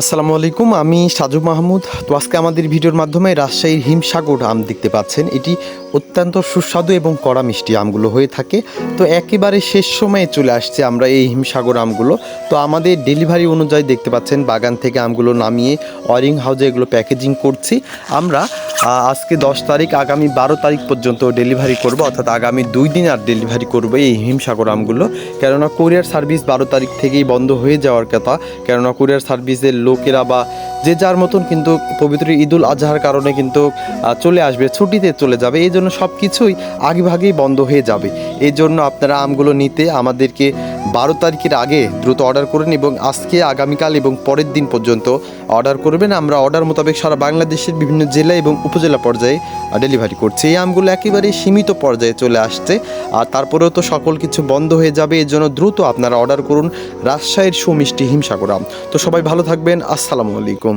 আসসালামু আলাইকুম, আমি সাজু মাহমুদ। তো আজকে আমাদের ভিডিওর মাধ্যমে রাজশাহীর হিমসাগর আম দেখতে পাচ্ছেন। এটি অত্যন্ত সুস্বাদু এবং কড়া মিষ্টি আমগুলো হয়ে থাকে। তো একেবারে শেষ সময়ে চলে আসছে আমরা এই হিমসাগর আমগুলো। তো আমাদের ডেলিভারি অনুযায়ী দেখতে পাচ্ছেন, বাগান থেকে আমগুলো নামিয়ে অরিং হাউজে এগুলো প্যাকেজিং করছি। আমরা আজকে দশ তারিখ, আগামী বারো তারিখ পর্যন্ত ডেলিভারি করব, অর্থাৎ আগামী দুই দিন আর ডেলিভারি করব এই হিমসাগর আমগুলো। কেননা কোরিয়ার সার্ভিস বারো তারিখ থেকেই বন্ধ হয়ে যাওয়ার কথা, কেননা কোরিয়ার সার্ভিসের লোকেরা বা যে যার মতন কিন্তু পবিত্র ঈদুল আজহার কারণে কিন্তু চলে আসবে, ছুটিতে চলে যাবে, এই জন্য সব কিছুই আগেভাগেই বন্ধ হয়ে যাবে। এই জন্য আপনারা আমগুলো নিতে আমাদেরকে বারো তারিখের আগে দ্রুত অর্ডার করুন এবং আজকে, আগামীকাল এবং পরের দিন পর্যন্ত অর্ডার করবেন। আমরা অর্ডার মোতাবেক সারা বাংলাদেশের বিভিন্ন জেলা এবং উপজেলা পর্যায়ে ডেলিভারি করছি। এই আমগুলো একেবারে সীমিত পর্যায়ে চলে আসছে আর তারপরেও তো সকল কিছু বন্ধ হয়ে যাবে। এর জন্য দ্রুত আপনারা অর্ডার করুন রাজশাহীর সুমিষ্টি হিমসাগর আম। তো সবাই ভালো থাকবেন। আসসালামু আলাইকুম।